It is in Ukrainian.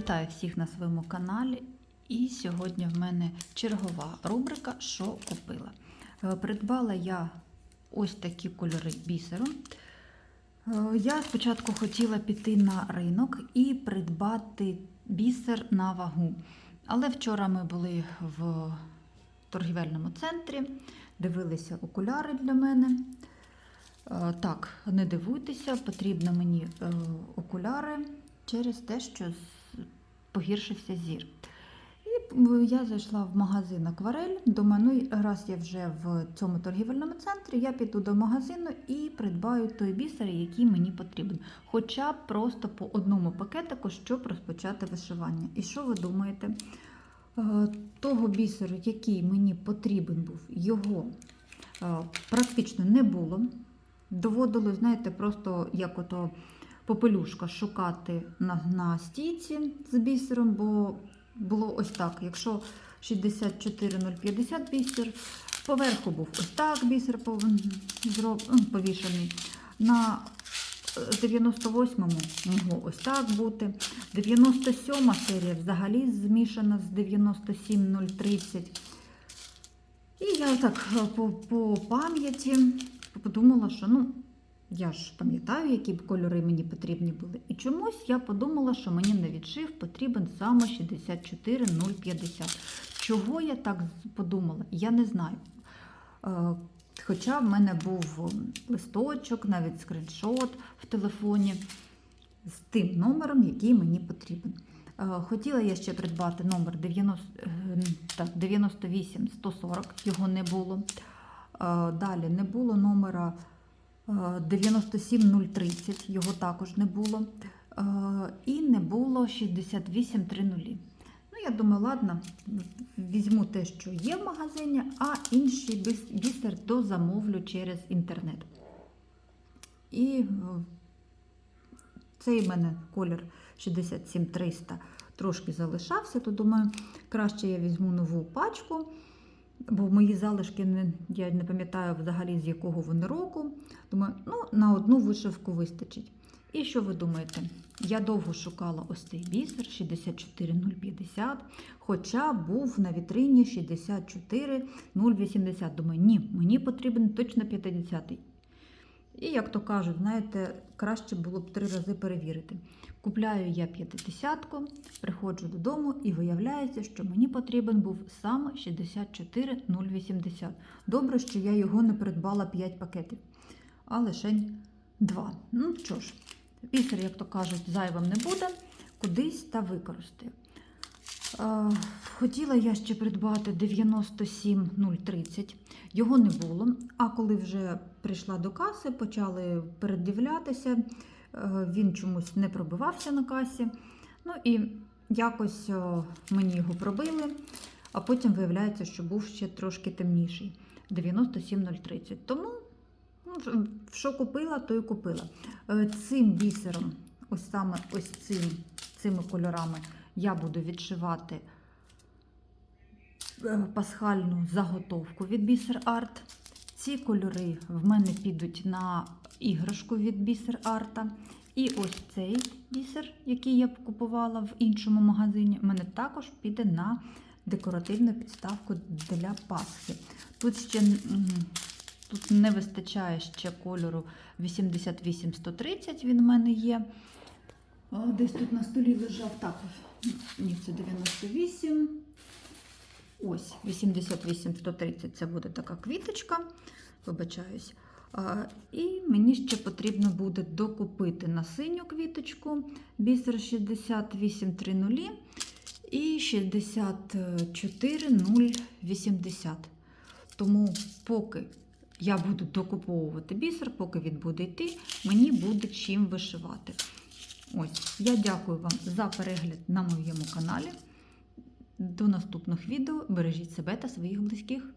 Вітаю всіх на своєму каналі. І сьогодні в мене чергова рубрика Що купила. Е, Придбала я ось такі кольори бісеру. Е, Я спочатку хотіла піти на ринок і придбати бісер на вагу. Але вчора ми були в торгівельному центрі, дивилися окуляри для мене. Е, Так, не дивуйтеся, потрібно мені окуляри через те, що погіршився зір. І я зайшла в магазин Акварель. Думаю, ну раз я вже в цьому торгівельному центрі, я піду до магазину і придбаю той бісер, який мені потрібен. Хоча б просто по одному пакетику, щоб розпочати вишивання. І що ви думаєте? Е, Того бісеру, який мені потрібен був, його е, практично не було. Доводилось, знаєте, просто як ото попелюшка шукати на, на стійці з бісером, бо було ось так. Якщо 64050 бісер, поверху був ось так бісер пов- повішений. На е, 98-му могло ось так бути. 97 серія взагалі змішана з 97030. І я так е, по, по пам'яті подумала, що ну, я ж пам'ятаю, які б кольори мені потрібні були. І чомусь я подумала, що мені на відшив потрібен саме 64050. Чого я так подумала? Я не знаю. Е, Хоча в мене був листочок, навіть скріншот в телефоні з тим номером, який мені потрібен. Е, Хотіла я ще придбати номер 90, е, так, 98 140, його не було. Е, Далі не було номера е, 97030, його також не було. Е, І не було 6830. Ну, я думаю, ладно, візьму те, що є в магазині, а інший біс- бісер дозамовлю через інтернет. І е, цей в мене колір 67300 трошки залишався, то думаю, краще я візьму нову пачку, бо мої залишки не, я не пам'ятаю взагалі з якого вони року. Думаю, ну, на одну вишивку вистачить. І що ви думаєте? Я довго шукала ось цей бісер 64050, хоча був на вітрині 64080. Думаю, ні, мені потрібен точно 50-й. І, як то кажуть, знаєте, краще було б три рази перевірити. Купляю я 50-ку, приходжу додому і виявляється, що мені потрібен був саме 64080. Добре, що я його не придбала 5 пакетів, а лише 2. Ну що ж, бісер, як то кажуть, зайвим не буде, кудись та використаю. Хотіла я ще придбати 97030, його не було. А коли вже прийшла до каси, почали передивлятися, е, він чомусь не пробивався на касі. Ну і якось мені його пробили, а потім виявляється, що був ще трошки темніший 97030. Тому ну, що купила, то і купила. Е, Цим бісером, ось саме ось цим, цими кольорами, я буду відшивати пасхальну заготовку від Бісер Арт. Ці кольори в мене підуть на іграшку від Бісер Арта. І ось цей бісер, який я купувала в іншому магазині, в мене також піде на декоративну підставку для Пасхи. Тут ще тут не вистачає ще кольору 88-130, він в мене є. Десь тут на столі лежав так. Ні, це 98. Ось, 88-130 це буде така квіточка. Вибачаюсь. І мені ще потрібно буде докупити на синю квіточку бісер 6830 і 64080. Тому, поки я буду докуповувати бісер, поки він буде йти, мені буде чим вишивати. Ось, я дякую вам за перегляд на моєму каналі. До наступних відео. Бережіть себе та своїх близьких.